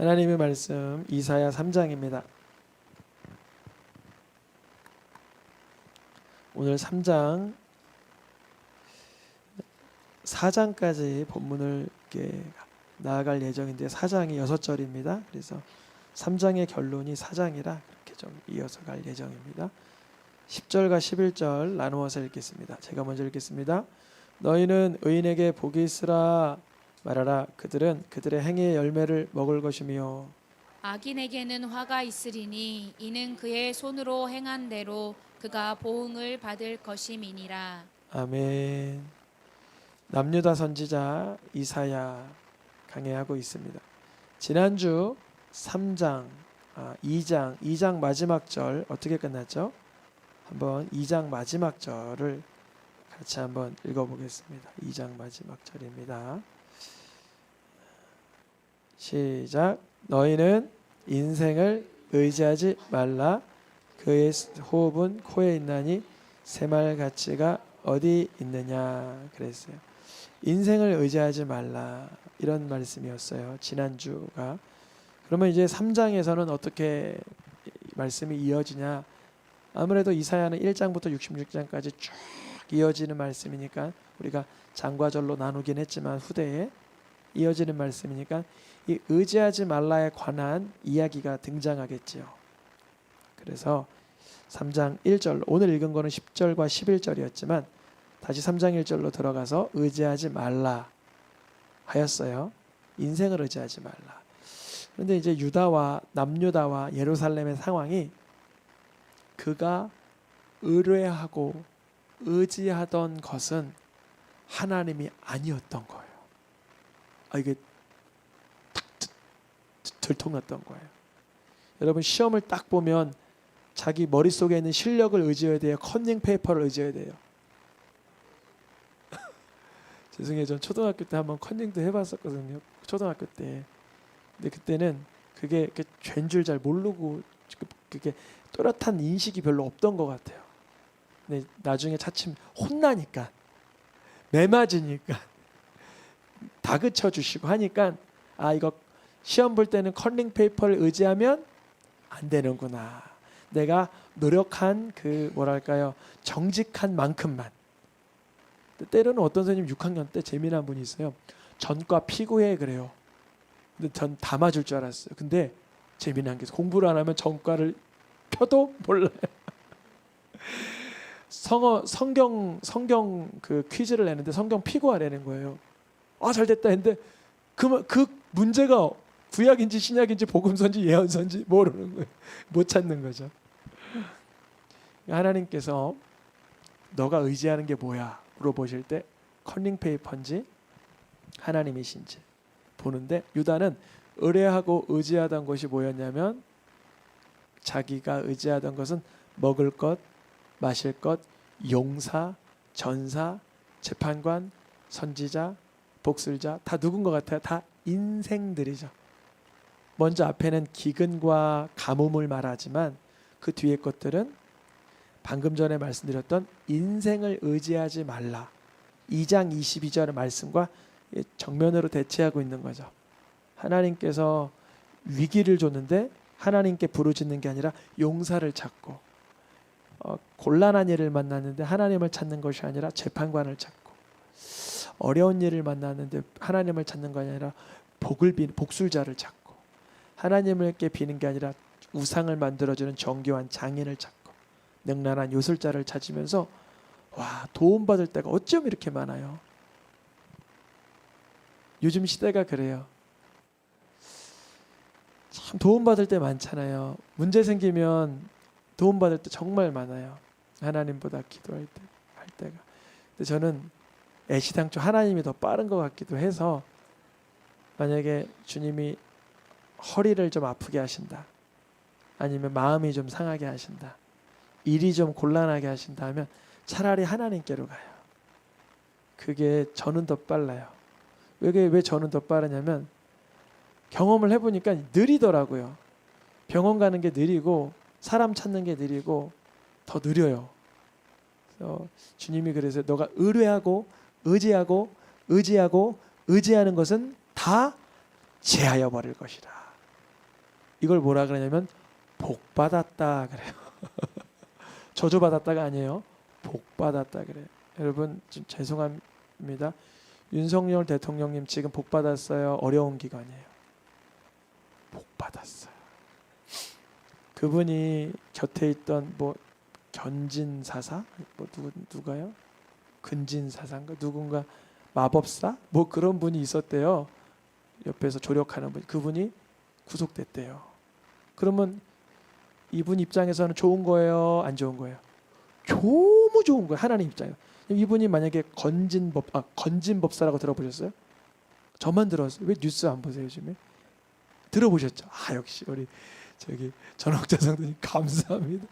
하나님의 말씀 이사야 3장입니다. 오늘 3장 4장까지 본문을 이렇게 나아갈 예정인데 4장이 6절입니다. 그래서 3장의 결론이 4장이라 그렇게 좀 이어서 갈 예정입니다. 10절과 11절 나누어서 읽겠습니다. 제가 먼저 읽겠습니다. 너희는 의인에게 복이 있으라 말하라 그들은 그들의 행위의 열매를 먹을 것이며 악인에게는 화가 있으리니 이는 그의 손으로 행한 대로 그가 보응을 받을 것임이니라. 아멘. 남유다 선지자 이사야 강해하고 있습니다. 지난주 3장, 아, 2장, 2장 마지막 절 어떻게 끝났죠? 한번 2장 마지막 절을 같이 한번 읽어보겠습니다. 2장 마지막 절입니다. 시작. 너희는 인생을 의지하지 말라. 그의 호흡은 코에 있나니 새말 가치가 어디 있느냐 그랬어요. 인생을 의지하지 말라 이런 말씀이었어요. 지난주가 그러면 이제 3장에서는 어떻게 말씀이 이어지냐? 아무래도 이사야는 1장부터 66장까지 쭉 이어지는 말씀이니까 우리가 장과절로 나누긴 했지만 후대에 이어지는 말씀이니까 이 의지하지 말라에 관한 이야기가 등장하겠지요. 그래서 3장 1절 오늘 읽은 거는 10절과 11절이었지만 다시 3장 1절로 들어가서 의지하지 말라 하였어요. 인생을 의지하지 말라. 그런데 이제 유다와 남유다와 예루살렘의 상황이 그가 의뢰하고 의지하던 것은 하나님이 아니었던 거예요. 아 이게 들통났던 거예요. 여러분 시험을 딱 보면 자기 머릿속에 있는 실력을 의지해야 돼요. 컨닝 페이퍼를 의지해야 돼요. 죄송해요. 전 초등학교 때 한번 컨닝도 해봤었거든요. 초등학교 때. 근데 그때는 그게 죄인 줄잘 모르고 그- 그게 또렷한 인식이 별로 없던 것 같아요. 근데 나중에 차츰 혼나니까 매 맞으니까 다그쳐 주시고 하니까 아 이거 시험 볼 때는 컨닝 페이퍼를 의지하면 안 되는구나. 내가 노력한 그 뭐랄까요? 정직한 만큼만. 때로는 어떤 선생님 6학년 때 재미난 분이 있어요. 전과 피고해 그래요. 근데 전다 맞을 줄 알았어요. 근데 재미난 게 공부를 안 하면 전과를 펴도 몰라요. 성어 성경 성경 그 퀴즈를 내는데 성경 피고하라는 거예요. 아 잘 됐다 했는데 그, 그 문제가 구약인지 신약인지 복음서인지 예언서인지 모르는 거예요 못 찾는 거죠 하나님께서 너가 의지하는 게 뭐야 물어보실 때 컨닝 페이퍼인지 하나님이신지 보는데 유다는 의뢰하고 의지하던 것이 뭐였냐면 자기가 의지하던 것은 먹을 것, 마실 것, 용사, 전사, 재판관, 선지자, 복술자 다 누군 것 같아요? 다 인생들이죠. 먼저 앞에는 기근과 가뭄을 말하지만 그 뒤에 것들은 방금 전에 말씀드렸던 인생을 의지하지 말라. 2장 22절의 말씀과 정면으로 대치하고 있는 거죠. 하나님께서 위기를 줬는데 하나님께 부르짖는 게 아니라 용사를 찾고 어, 곤란한 일을 만났는데 하나님을 찾는 것이 아니라 재판관을 찾고 어려운 일을 만났는데 하나님을 찾는 것이 아니라 복을 비 복술자를 찾고 하나님께 비는 게 아니라 우상을 만들어주는 정교한 장인을 찾고 능란한 요술자를 찾으면서 와 도움받을 때가 어쩜 이렇게 많아요. 요즘 시대가 그래요. 참 도움받을 때 많잖아요. 문제 생기면 도움받을 때 정말 많아요. 하나님보다 기도할 때, 할 때가. 근데 저는 애시당초 하나님이 더 빠른 것 같기도 해서 만약에 주님이 허리를 좀 아프게 하신다. 아니면 마음이 좀 상하게 하신다. 일이 좀 곤란하게 하신다면 차라리 하나님께로 가요. 그게 저는 더 빨라요. 왜, 왜 저는 더 빠르냐면 경험을 해보니까 느리더라고요. 병원 가는 게 느리고 사람 찾는 게 느리고 더 느려요. 그래서 주님이 그래서 너가 의뢰하고 의지하고 의지하고 의지하는 것은 다 제하여 버릴 것이라. 이걸 뭐라 그러냐면 복 받았다 그래요. 저주 받았다가 아니에요. 복 받았다 그래요. 여러분 좀 죄송합니다. 윤석열 대통령님 지금 복 받았어요. 어려운 기간이에요. 복 받았어요. 그분이 곁에 있던 뭐 견진 사사 뭐 누구 누가요? 근진사사인가 누군가 마법사 뭐 그런 분이 있었대요. 옆에서 조력하는 분 그분이 구속됐대요. 그러면 이분 입장에서는 좋은 거예요, 안 좋은 거예요? 너무 좋은 거예요. 하나님 입장에. 이분이 만약에 건진법 아 건진법사라고 들어보셨어요? 저만 들었어요. 왜 뉴스 안 보세요 요즘에? 들어보셨죠? 아 역시 우리 저기 전학자 성도님 감사합니다.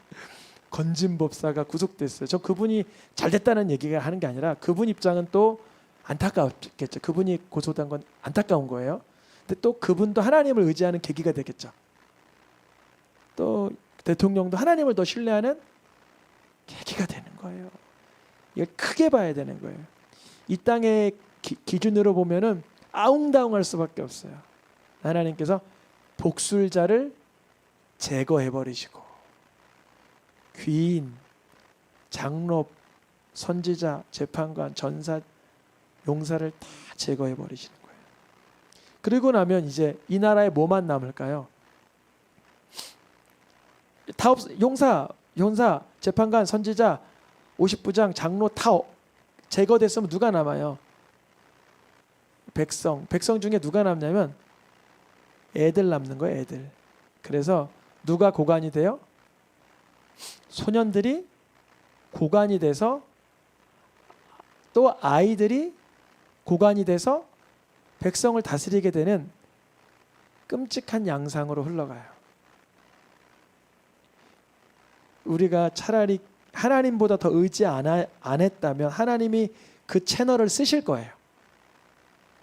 건진법사가 구속됐어요. 저 그분이 잘 됐다는 얘기가 하는 게 아니라 그분 입장은 또 안타까웠겠죠. 그분이 고소된 건 안타까운 거예요. 근데 또 그분도 하나님을 의지하는 계기가 되겠죠. 또 대통령도 하나님을 더 신뢰하는 계기가 되는 거예요. 이걸 크게 봐야 되는 거예요. 이 땅의 기, 기준으로 보면은 아웅다웅할 수밖에 없어요. 하나님께서 복술자를 제거해 버리시고 귀인, 장로, 선지자, 재판관, 전사, 용사를 다 제거해 버리시는 거예요. 그리고 나면 이제 이 나라에 뭐만 남을까요? 다 없, 용사, 용사, 재판관, 선지자, 50부장, 장로 다 어- 제거됐으면 누가 남아요? 백성. 백성 중에 누가 남냐면 애들 남는 거예요, 애들. 그래서 누가 고관이 돼요? 소년들이 고관이 돼서 또 아이들이 고관이 돼서 백성을 다스리게 되는 끔찍한 양상으로 흘러가요. 우리가 차라리 하나님보다 더 의지 안, 하, 안 했다면 하나님이 그 채널을 쓰실 거예요.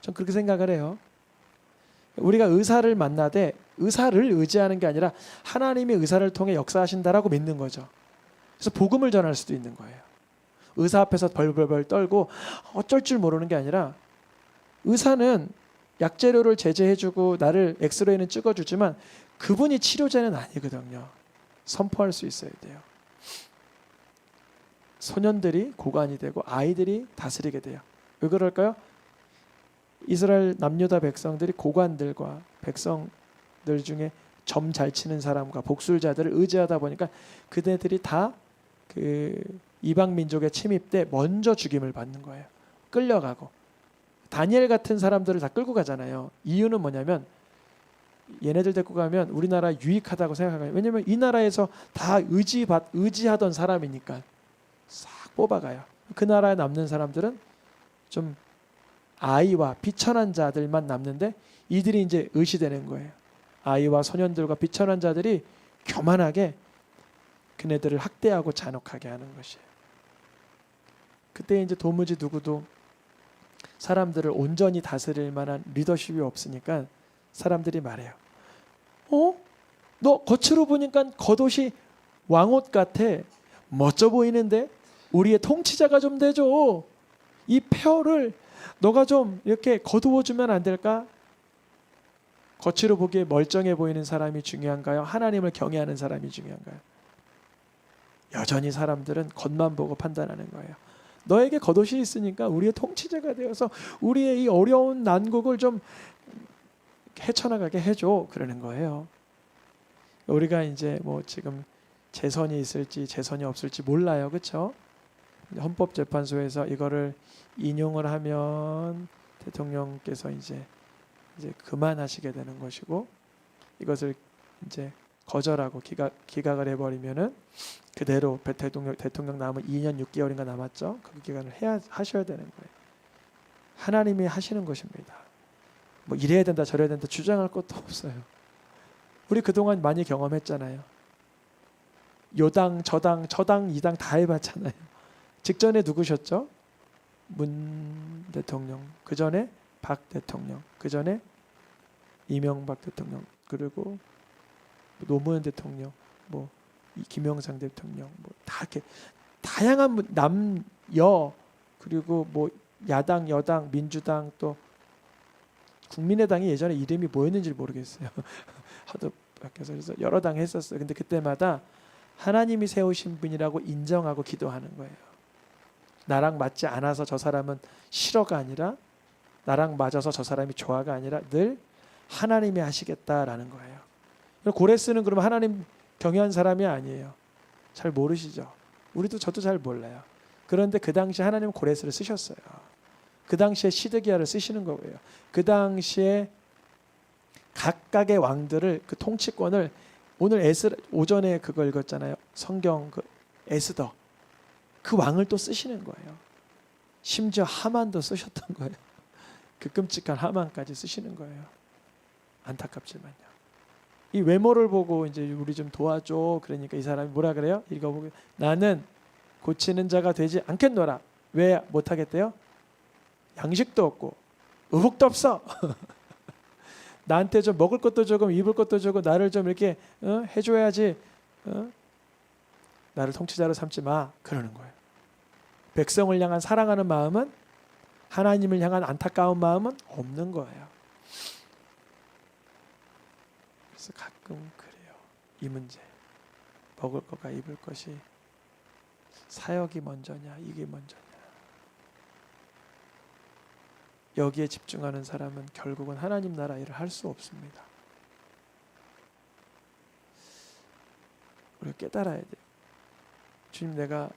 전 그렇게 생각을 해요. 우리가 의사를 만나되 의사를 의지하는 게 아니라 하나님이 의사를 통해 역사하신다라고 믿는 거죠. 그래서 복음을 전할 수도 있는 거예요. 의사 앞에서 벌벌벌 떨고 어쩔 줄 모르는 게 아니라 의사는 약재료를 제재해주고 나를 엑스레이는 찍어주지만 그분이 치료제는 아니거든요. 선포할 수 있어야 돼요. 소년들이 고관이 되고 아이들이 다스리게 돼요. 왜 그럴까요? 이스라엘 남유다 백성들이 고관들과 백성들 중에 점 잘 치는 사람과 복술자들을 의지하다 보니까 그네들이 다 그 이방 민족의 침입 때 먼저 죽임을 받는 거예요. 끌려가고 다니엘 같은 사람들을 다 끌고 가잖아요. 이유는 뭐냐면 얘네들 데리고 가면 우리나라 유익하다고 생각해요. 왜냐면 이 나라에서 다 의지 받 의지하던 사람이니까 싹 뽑아가요. 그 나라에 남는 사람들은 좀 아이와 비천한 자들만 남는데 이들이 이제 의시되는 거예요. 아이와 소년들과 비천한 자들이 교만하게 그네들을 학대하고 잔혹하게 하는 것이에요. 그때 이제 도무지 누구도 사람들을 온전히 다스릴 만한 리더십이 없으니까 사람들이 말해요. 어? 너 겉으로 보니까 겉옷이 왕옷 같아. 멋져 보이는데 우리의 통치자가 좀 되죠. 이 폐허를 너가 좀 이렇게 거두어 주면 안 될까? 겉으로 보기에 멀쩡해 보이는 사람이 중요한가요? 하나님을 경외하는 사람이 중요한가요? 여전히 사람들은 겉만 보고 판단하는 거예요. 너에게 겉옷이 있으니까 우리의 통치자가 되어서 우리의 이 어려운 난국을 좀 헤쳐나가게 해줘 그러는 거예요. 우리가 이제 뭐 지금 재선이 있을지 재선이 없을지 몰라요, 그렇죠? 헌법재판소에서 이거를 인용을 하면 대통령께서 이제 이제 그만하시게 되는 것이고 이것을 이제 거절하고 기각 기각을 해버리면은 그대로 배- 대통령 대통령 남은 2년 6개월인가 남았죠. 그 기간을 해야 하셔야 되는 거예요. 하나님이 하시는 것입니다. 뭐 이래야 된다 저래야 된다 주장할 것도 없어요. 우리 그동안 많이 경험했잖아요. 요당 저당 저당 이당 다 해봤잖아요. 직전에 누구셨죠? 문 대통령. 그 전에 박 대통령. 그 전에 이명박 대통령. 그리고 노무현 대통령. 뭐 이- 김영삼 대통령. 뭐 다 이렇게 다양한 분- 남여 그리고 뭐 야당 여당 민주당 또 국민의당이 예전에 이름이 뭐였는지 모르겠어요. 하도 바뀌어서 그래서 여러 당 했었어요. 근데 그때마다 하나님이 세우신 분이라고 인정하고 기도하는 거예요. 나랑 맞지 않아서 저 사람은 싫어가 아니라 나랑 맞아서 저 사람이 좋아가 아니라 늘 하나님이 하시겠다라는 거예요. 고레스는 그러면 하나님 경외한 사람이 아니에요. 잘 모르시죠. 우리도 저도 잘 몰라요. 그런데 그 당시 하나님 은 고레스를 쓰셨어요. 그 당시에 시드기야를 쓰시는 거고요. 그 당시에 각각의 왕들을 그 통치권을 오늘 에스 오전에 그거 읽었잖아요. 성경 그 에스더 그 왕을 또 쓰시는 거예요. 심지어 하만도 쓰셨던 거예요. 그 끔찍한 하만까지 쓰시는 거예요. 안타깝지만요. 이 외모를 보고 이제 우리 좀 도와줘. 그러니까 이 사람이 뭐라 그래요? 읽어보고 나는 고치는 자가 되지 않겠노라. 왜 못하겠대요? 양식도 없고 의복도 없어. 나한테 좀 먹을 것도 조금 입을 것도 주고 나를 좀 이렇게 어? 해줘야지. 어? 나를 통치자로 삼지 마. 그러는 거예요. 백성을 향한 사랑하는 마음은 하나님을 향한 안타까운 마음은 없는 거예요. 그래서 가끔 그래요. 이 문제. 먹을 것과 입을 것이 사역이 먼저냐, 이게 먼저냐. 여기에 집중하는 사람은 결국은 하나님 나라 일을 할 수 없습니다. 우리가 깨달아야 돼요. 주님 내가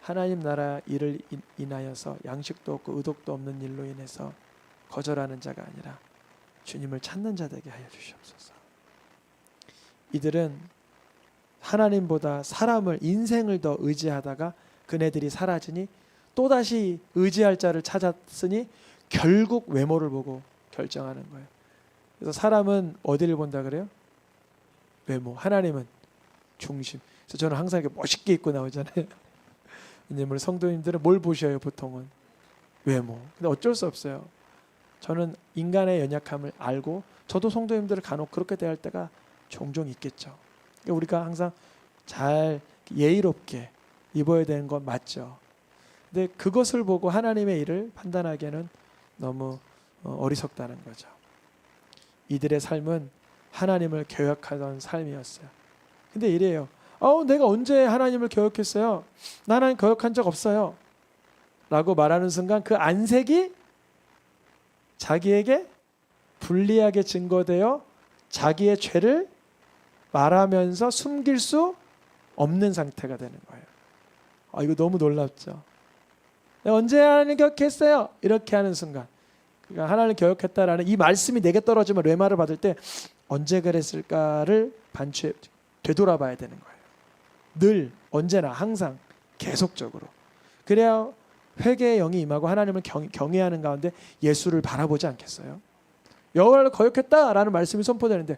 하나님 나라 일을 인- 인하여서 양식도 없고 의독도 없는 일로 인해서 거절하는 자가 아니라 주님을 찾는 자 되게 하여 주시옵소서. 이들은 하나님보다 사람을 인생을 더 의지하다가 그네들이 사라지니 또다시 의지할 자를 찾았으니 결국 외모를 보고 결정하는 거예요. 그래서 사람은 어디를 본다 그래요? 외모. 하나님은 중심. 그래서 저는 항상 이렇게 멋있게 입고 나오잖아요. 왜냐면 성도님들은 뭘 보셔요 보통은 외모. 근데 어쩔 수 없어요. 저는 인간의 연약함을 알고 저도 성도님들을 간혹 그렇게 대할 때가 종종 있겠죠. 그러니까 우리가 항상 잘 예의롭게 입어야 되는 건 맞죠. 근데 그것을 보고 하나님의 일을 판단하기에는 너무 어, 어리석다는 거죠. 이들의 삶은 하나님을 교역하던 삶이었어요. 근데 이래요. 어, 내가 언제 하나님을 교역했어요? 나는 교역한 적 없어요. 라고 말하는 순간 그 안색이 자기에게 불리하게 증거되어 자기의 죄를 말하면서 숨길 수 없는 상태가 되는 거예요. 아, 이거 너무 놀랍죠. 내가 언제 하나님 교역했어요? 이렇게 하는 순간 그러니까 하나님 교역했다라는 이 말씀이 내게 떨어지면 뇌마를 받을 때 언제 그랬을까를 반추해 되돌아봐야 되는 거예요. 늘 언제나 항상 계속적으로 그래야 회개의 영이 임하고 하나님을 경, 경외하는 가운데 예수를 바라보지 않겠어요? 여호와를 거역했다라는 말씀이 선포되는데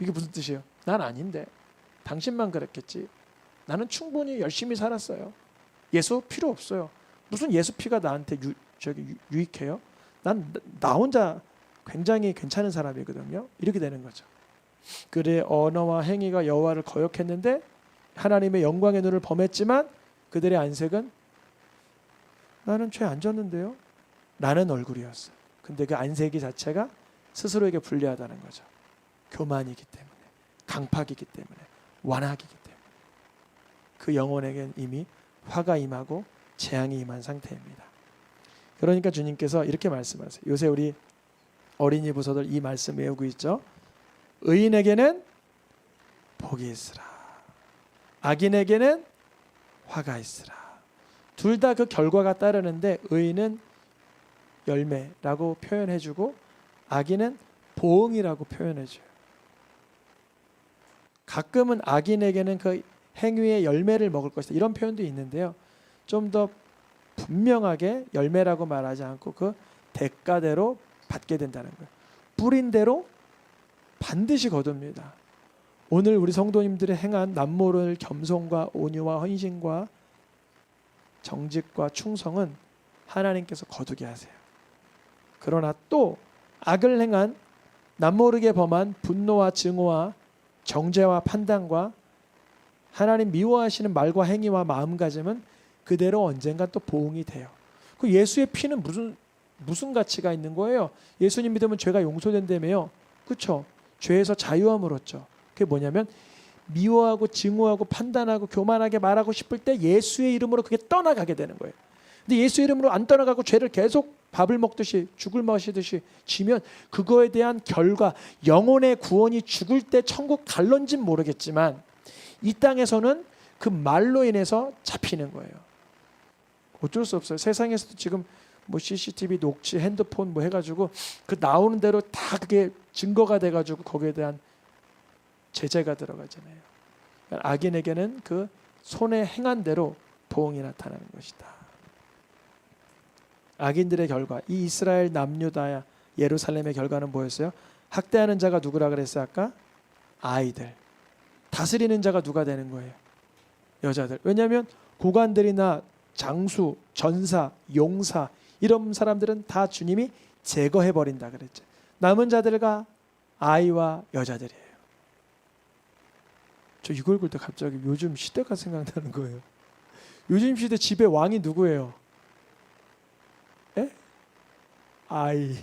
이게 무슨 뜻이에요? 난 아닌데 당신만 그랬겠지. 나는 충분히 열심히 살았어요. 예수 필요 없어요. 무슨 예수 피가 나한테 유, 저기 유, 유익해요? 난 나 혼자 굉장히 괜찮은 사람이거든요. 이렇게 되는 거죠. 그의 언어와 행위가 여호와를 거역했는데 하나님의 영광의 눈을 범했지만 그들의 안색은 나는 죄 안 졌는데요. 라는 얼굴이었어요. 근데 그 안색이 자체가 스스로에게 불리하다는 거죠. 교만이기 때문에, 강팍이기 때문에, 완악이기 그 영혼에겐 이미 화가 임하고 재앙이 임한 상태입니다. 그러니까 주님께서 이렇게 말씀하세요. 요새 우리 어린이 부서들 이 말씀 외우고 있죠. 의인에게는 복이 있으라. 악인에게는 화가 있으라. 둘 다 그 결과가 따르는데 의인은 열매라고 표현해주고 악인은 보응이라고 표현해줘요. 가끔은 악인에게는 그 행위의 열매를 먹을 것이다 이런 표현도 있는데요. 좀 더 분명하게 열매라고 말하지 않고 그 대가대로 받게 된다는 거예요. 뿌린 대로 반드시 거둡니다. 오늘 우리 성도님들의 행한 남모를 겸손과 온유와 헌신과 정직과 충성은 하나님께서 거두게 하세요. 그러나 또 악을 행한 남모르게 범한 분노와 증오와 정죄와 판단과 하나님 미워하시는 말과 행위와 마음가짐은 그대로 언젠가 또 보응이 돼요. 그 예수의 피는 무슨 무슨 가치가 있는 거예요? 예수님 믿으면 죄가 용서된다며요. 그렇죠? 죄에서 자유함을 얻죠. 그게 뭐냐면 미워하고 증오하고 판단하고 교만하게 말하고 싶을 때 예수의 이름으로 그게 떠나가게 되는 거예요. 근데 예수 이름으로 안 떠나가고 죄를 계속 밥을 먹듯이 죽을 마시듯이 지면 그거에 대한 결과 영혼의 구원이 죽을 때 천국 갈런진 모르겠지만 이 땅에서는 그 말로 인해서 잡히는 거예요. 어쩔 수 없어요. 세상에서도 지금 뭐 CCTV 녹취, 핸드폰 뭐 해가지고 그 나오는 대로 다 그게 증거가 돼가지고 거기에 대한 제재가 들어가잖아요. 그러니까 악인에게는 그 손에 행한 대로 보응이 나타나는 것이다. 악인들의 결과, 이 이스라엘 남유다야 예루살렘의 결과는 뭐였어요? 학대하는 자가 누구라 그랬어요 아까? 아이들. 다스리는 자가 누가 되는 거예요? 여자들. 왜냐하면 고관들이나 장수, 전사, 용사 이런 사람들은 다 주님이 제거해 버린다 그랬죠. 남은 자들과 아이와 여자들이에요. 저 이걸 볼때 갑자기 요즘 시대가 생각나는 거예요. 요즘 시대 집에 왕이 누구예요? 에? 아이.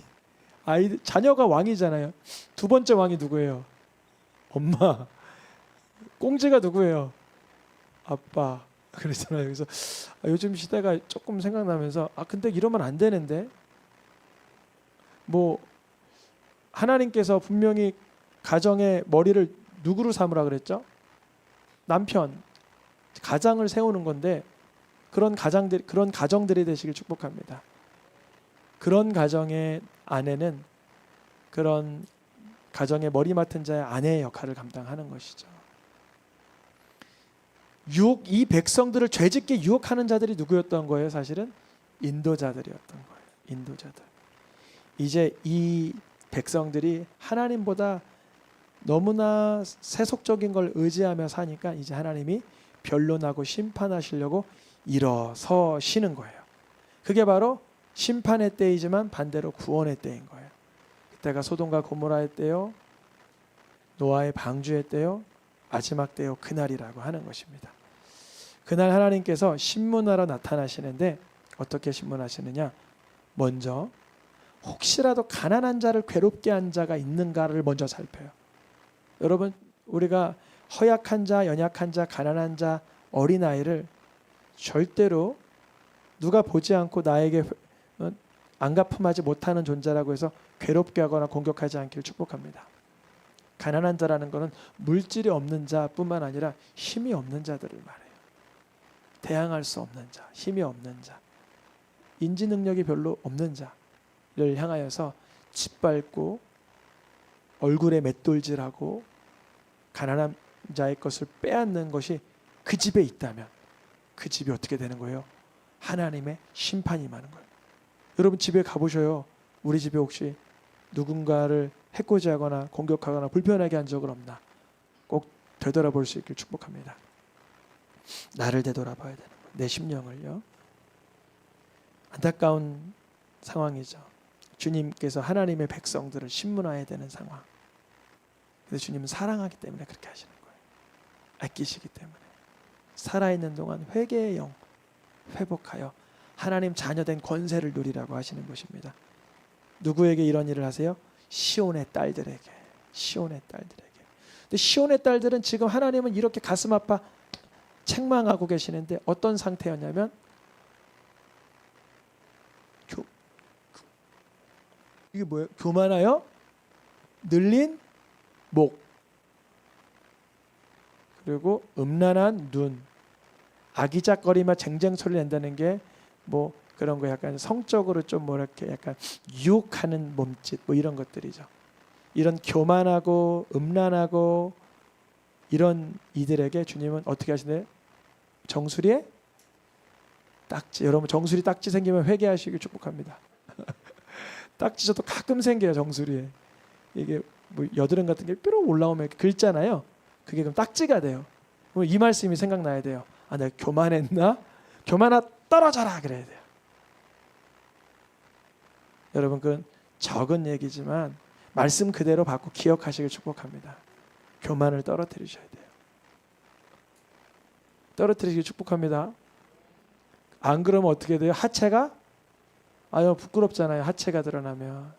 아이 자녀가 왕이잖아요. 두 번째 왕이 누구예요? 엄마. 꽁지가 누구예요? 아빠. 그랬잖아요. 그래서 아, 요즘 시대가 조금 생각나면서 아 근데 이러면 안 되는데 뭐 하나님께서 분명히 가정의 머리를 누구로 삼으라 그랬죠? 남편 가장을 세우는 건데 그런 가장들 그런 가정들이 되시길 축복합니다. 그런 가정의 아내는 그런 가정의 머리 맡은 자의 아내의 역할을 감당하는 것이죠. 유혹 이 백성들을 죄짓게 유혹하는 자들이 누구였던 거예요? 사실은 인도자들이었던 거예요. 인도자들. 이제 이 백성들이 하나님보다 너무나 세속적인 걸 의지하며 사니까 이제 하나님이 변론하고 심판하시려고 일어서시는 거예요. 그게 바로 심판의 때이지만 반대로 구원의 때인 거예요. 그때가 소돔과 고모라의 때요, 노아의 방주의 때요, 마지막 때요 그날이라고 하는 것입니다. 그날 하나님께서 신문하러 나타나시는데 어떻게 신문하시느냐? 먼저 혹시라도 가난한 자를 괴롭게 한 자가 있는가를 먼저 살펴요. 여러분 우리가 허약한 자, 연약한 자, 가난한 자, 어린 아이를 절대로 누가 보지 않고 나에게 어, 안갚음하지 못하는 존재라고 해서 괴롭게 하거나 공격하지 않기를 축복합니다. 가난한 자라는 것은 물질이 없는 자뿐만 아니라 힘이 없는 자들을 말해요. 대항할 수 없는 자, 힘이 없는 자, 인지 능력이 별로 없는 자를 향하여서 짓밟고 얼굴에 맷돌질하고 가난한 자의 것을 빼앗는 것이 그 집에 있다면 그 집이 어떻게 되는 거예요? 하나님의 심판이 많은 거예요. 여러분 집에 가보셔요. 우리 집에 혹시 누군가를 해코지하거나 공격하거나 불편하게 한 적은 없나? 꼭 되돌아볼 수 있길 축복합니다. 나를 되돌아봐야 되는 거예요. 내 심령을요. 안타까운 상황이죠. 주님께서 하나님의 백성들을 신문화해야 되는 상황. 근데 주님은 사랑하기 때문에 그렇게 하시는 거예요. 아끼시기 때문에 살아있는 동안 회개의 영 회복하여 하나님 자녀된 권세를 누리라고 하시는 것입니다. 누구에게 이런 일을 하세요? 시온의 딸들에게. 시온의 딸들에게. 근데 시온의 딸들은 지금 하나님은 이렇게 가슴 아파 책망하고 계시는데 어떤 상태였냐면 교, 이게 뭐예요? 교만하여 늘린 목 그리고 음란한 눈 아기작거리며 쟁쟁 소리 낸다는 게 뭐 그런 거 약간 성적으로 좀 뭐랄게 약간 유혹하는 몸짓 뭐 이런 것들이죠. 이런 교만하고 음란하고 이런 이들에게 주님은 어떻게 하시나요? 정수리에 딱지 여러분 정수리 딱지 생기면 회개하시길 축복합니다. 딱지 저도 가끔 생겨요 정수리에 이게 뭐 여드름 같은 게 뾰록 올라오면 긁잖아요. 그게 그럼 딱지가 돼요. 그럼 이 말씀이 생각나야 돼요. 아 내가 교만했나? 교만아 떨어져라 그래야 돼요. 여러분 그건 적은 얘기지만 말씀 그대로 받고 기억하시길 축복합니다. 교만을 떨어뜨리셔야 돼요. 떨어뜨리길 축복합니다. 안 그러면 어떻게 돼요? 하체가 아유 부끄럽잖아요. 하체가 드러나면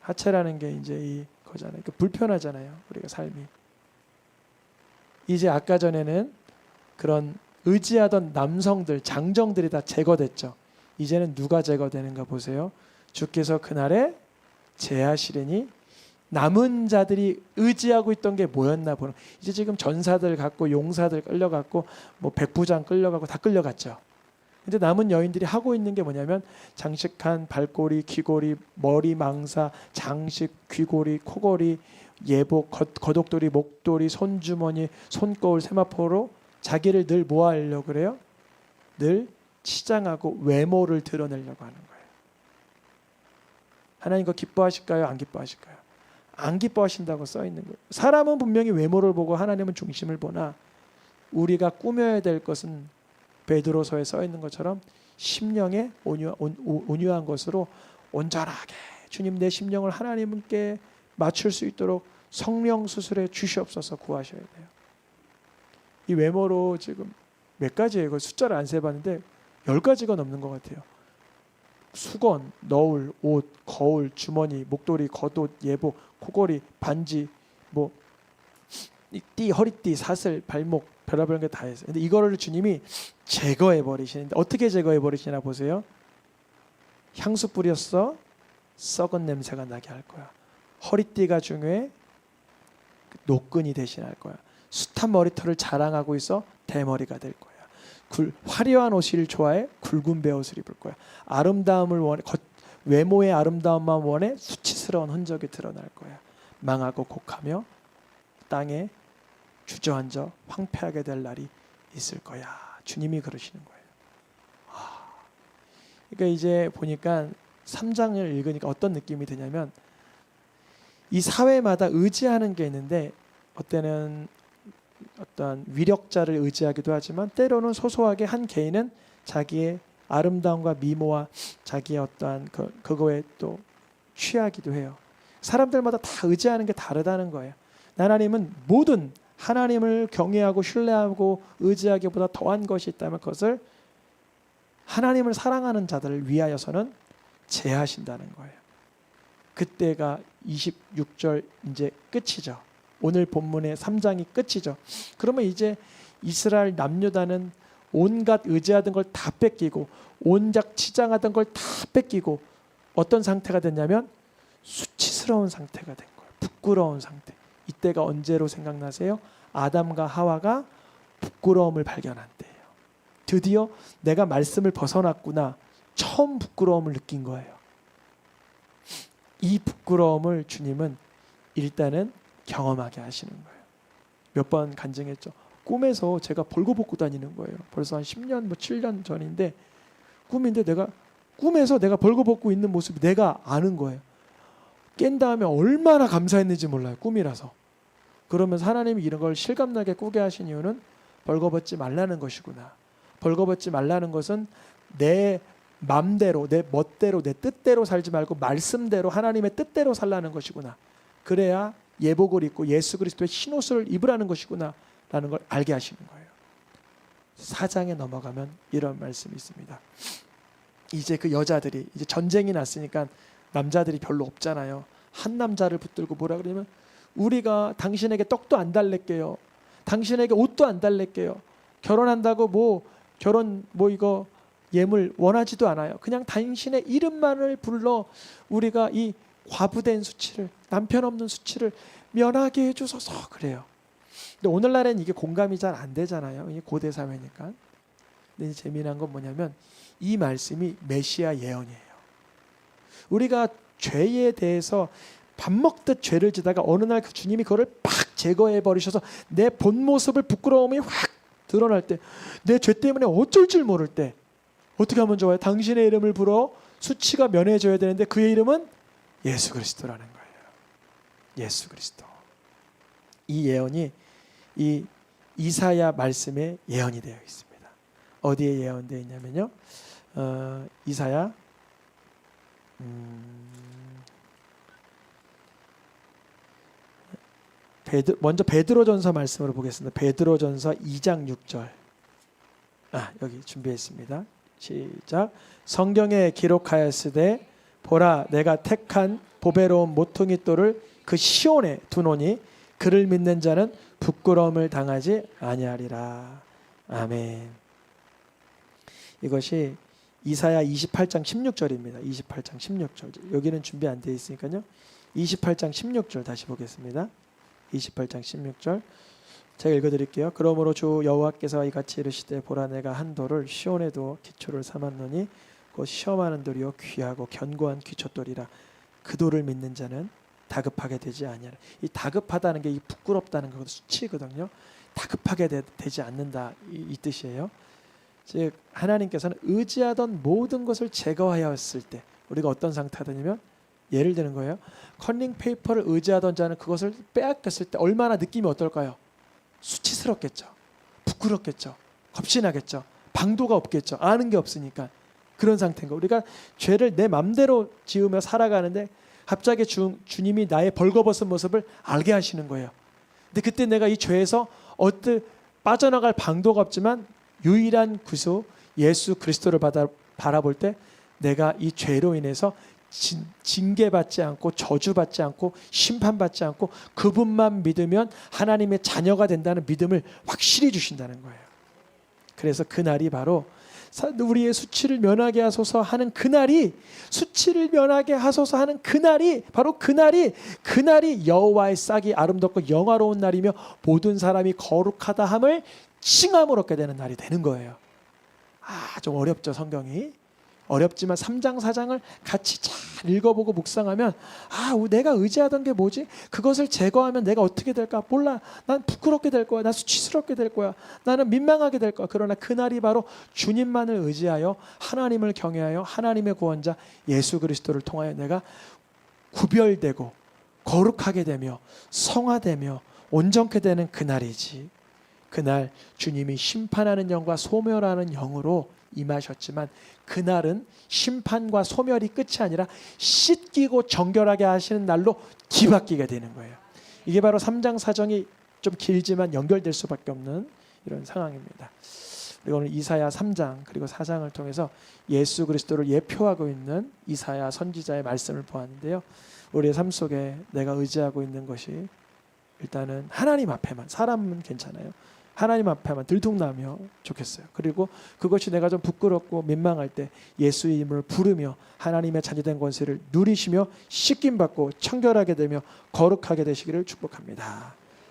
하체라는 게 이제 이 거잖아요. 그 불편하잖아요. 우리가 삶이. 이제 아까 전에는 그런 의지하던 남성들, 장정들이 다 제거됐죠. 이제는 누가 제거되는가 보세요. 주께서 그날에 제하시려니 남은 자들이 의지하고 있던 게 뭐였나 보는. 이제 지금 전사들 갖고 용사들 끌려갔고 뭐 백부장 끌려가고 다 끌려갔죠. 근데 남은 여인들이 하고 있는 게 뭐냐면 장식한 발꼬리, 귀고리, 머리 망사, 장식, 귀고리, 코고리, 예복, 겉, 겉옥돌이, 목도리, 손주머니, 손거울, 세마포로 자기를 늘뭐 하려고 그래요? 늘 치장하고 외모를 드러내려고 하는 거예요. 하나님 거 기뻐하실까요? 안 기뻐하실까요? 안 기뻐하신다고 써 있는 거예요. 사람은 분명히 외모를 보고 하나님은 중심을 보나 우리가 꾸며야 될 것은 베드로서에 써 있는 것처럼 심령에 온유, 온, 오- 온유 한 것으로 온전하게 주님 내 심령을 하나님께 맞출 수 있도록 성령 수술에 주시옵소서 구하셔야 돼요. 이 외모로 지금 몇 가지예요. 그 숫자를 안 세봤는데 열 가지가 넘는 것 같아요. 수건, 너울, 옷, 거울, 주머니, 목도리, 겉옷, 예복, 코걸이, 반지, 뭐이 띠, 허리띠, 사슬, 발목, 별의별 게다 했어요. 근데 이거를 주님이 제거해 버리시는데 어떻게 제거해 버리시나 보세요. 향수 뿌렸어. 썩은 냄새가 나게 할 거야. 허리띠가 중요해. 노끈이 대신할 거야. 숱한 머리털을 자랑하고 있어 대머리가 될 거야. 굴, 화려한 옷을 좋아해 굵은 베옷을 입을 거야. 아름다움을 원해 겉, 외모의 아름다움만 원해 수치스러운 흔적이 드러날 거야. 망하고 곡하며 땅에 주저앉아 황폐하게 될 날이 있을 거야. 주님이 그러시는 거예요. 아, 그러니까 이제 보니까 3장을 읽으니까 어떤 느낌이 드냐면 이 사회마다 의지하는 게 있는데 어때는 어떤 위력자를 의지하기도 하지만 때로는 소소하게 한 개인은 자기의 아름다움과 미모와 자기의 어떠한 그, 그거에 또 취하기도 해요. 사람들마다 다 의지하는 게 다르다는 거예요. 하나님은 모든 하나님을 경외하고 신뢰하고 의지하기보다 더한 것이 있다면 그것을 하나님을 사랑하는 자들을 위하여서는 제하신다는 거예요. 그때가 26절 이제 끝이죠. 오늘 본문의 3장이 끝이죠. 그러면 이제 이스라엘 남유다는 온갖 의지하던 걸 다 뺏기고 온작 치장하던 걸 다 뺏기고 어떤 상태가 됐냐면 수치스러운 상태가 된 거예요. 부끄러운 상태. 이때가 언제로 생각나세요? 아담과 하와가 부끄러움을 발견한 때예요. 드디어 내가 말씀을 벗어났구나. 처음 부끄러움을 느낀 거예요. 이 부끄러움을 주님은 일단은 경험하게 하시는 거예요. 몇 번 간증했죠. 꿈에서 제가 벌거벗고 다니는 거예요. 벌써 한 10년 뭐 7년 전인데 꿈인데 내가 꿈에서 내가 벌거벗고 있는 모습이 내가 아는 거예요. 깬 다음에 얼마나 감사했는지 몰라요. 꿈이라서. 그러면서 하나님이 이런 걸 실감나게 꾸게 하신 이유는 벌거벗지 말라는 것이구나. 벌거벗지 말라는 것은 내 맘대로 내 멋대로 내 뜻대로 살지 말고 말씀대로 하나님의 뜻대로 살라는 것이구나. 그래야 예복을 입고 예수 그리스도의 흰옷을 입으라는 것이구나 라는 걸 알게 하시는 거예요. 사장에 넘어가면 이런 말씀이 있습니다. 이제 그 여자들이 이제 전쟁이 났으니까 남자들이 별로 없잖아요. 한 남자를 붙들고 뭐라 그러냐면 우리가 당신에게 떡도 안 달랠게요. 당신에게 옷도 안 달랠게요. 결혼한다고 뭐 결혼 뭐 이거 예물 원하지도 않아요. 그냥 당신의 이름만을 불러 우리가 이 과부된 수치를 남편 없는 수치를 면하게 해주소서 그래요. 근데 오늘날엔 이게 공감이 잘 안 되잖아요. 이게 고대 사회니까. 근데 재미난 건 뭐냐면 이 말씀이 메시아 예언이에요. 우리가 죄에 대해서 밥 먹듯 죄를 지다가 어느 날그 주님이 그거를 팍 제거해 버리셔서 내 본 모습을 부끄러움이 확 드러날 때 내 죄 때문에 어쩔 줄 모를 때 어떻게 하면 좋아요? 당신의 이름을 불어 수치가 면해져야 되는데 그의 이름은 예수 그리스도라는 거예요. 예수 그리스도. 이 예언이 이 이사야 말씀에 예언이 되어 있습니다. 어디에 예언되어 있냐면요. 어, 이사야 음, 베드, 먼저 베드로전서 말씀으로 보겠습니다. 베드로전서 2장 6절. 아, 여기 준비했습니다. 시작. 성경에 기록하였으되 보라 내가 택한 보배로운 모퉁이 돌을 그 시온에 두노니 그를 믿는 자는 부끄러움을 당하지 아니하리라. 아멘. 이것이 이사야 28장 16절입니다. 28장 16절. 여기는 준비 안 돼 있으니까요. 28장 16절 다시 보겠습니다. 28장 16절. 제가 읽어 드릴게요. 그러므로 주 여호와께서 이같이 이르시되 보라 내가 한 돌을 시온에도 기초를 삼았노니 곧 시험하는 돌이요 귀하고 견고한 기초돌이라 그 돌을 믿는 자는 다급하게 되지 아니하라. 이 다급하다는 게 이 부끄럽다는 거 수치거든요. 다급하게 되, 지 않는다 이, 이 뜻이에요. 즉 하나님께서는 의지하던 모든 것을 제거하였을 때 우리가 어떤 상태냐면 예를 드는 거예요. 컨닝 페이퍼를 의지하던 자는 그것을 빼앗겼을 때 얼마나 느낌이 어떨까요? 수치스럽겠죠. 부끄럽겠죠. 겁신하겠죠. 방도가 없겠죠. 아는 게 없으니까 그런 상태인 거. 우리가 죄를 내 맘대로 지으며 살아가는데 갑자기 주, 주님이 나의 벌거벗은 모습을 알게 하시는 거예요. 근데 그때 내가 이 죄에서 어떻게 빠져나갈 방도가 없지만 유일한 구수 예수 그리스도를 받아, 바라볼 때 내가 이 죄로 인해서 진, 징계받지 않고 저주받지 않고 심판받지 않고 그분만 믿으면 하나님의 자녀가 된다는 믿음을 확실히 주신다는 거예요. 그래서 그 날이 바로 사- 우리의 수치를 면하게 하소서 하는 그날이 수치를 면하게 하소서 하는 그날이 바로 그날이 그날이 여호와의 싹이 아름답고 영화로운 날이며 모든 사람이 거룩하다 함을 칭함을 얻게 되는 날이 되는 거예요. 아, 좀 어렵죠, 성경이. 어렵지만 3장 4장을 같이 잘 읽어보고 묵상하면 아 내가 의지하던 게 뭐지? 그것을 제거하면 내가 어떻게 될까? 몰라. 난 부끄럽게 될 거야. 난 수치스럽게 될 거야. 나는 민망하게 될 거야. 그러나 그날이 바로 주님만을 의지하여 하나님을 경외하여 하나님의 구원자 예수 그리스도를 통하여 내가 구별되고 거룩하게 되며 성화되며 온전케 되는 그날이지. 그날 주님이 심판하는 영과 소멸하는 영으로 임하셨지만 그날은 심판과 소멸이 끝이 아니라 씻기고 정결하게 하시는 날로 뒤바뀌게 되는 거예요. 이게 바로 3장 사정이 좀 길지만 연결될 수밖에 없는 이런 상황입니다. 그리고 오늘 이사야 3장 그리고 4장을 통해서 예수 그리스도를 예표하고 있는 이사야 선지자의 말씀을 보았는데요. 우리의 삶 속에 내가 의지하고 있는 것이 일단은 하나님 앞에만 사람은 괜찮아요. 하나님 앞에만 들통나며 좋겠어요. 그리고 그것이 내가 좀 부끄럽고 민망할 때 예수의 이름을 부르며 하나님의 자녀된 권세를 누리시며 씻김 받고 청결하게 되며 거룩하게 되시기를 축복합니다.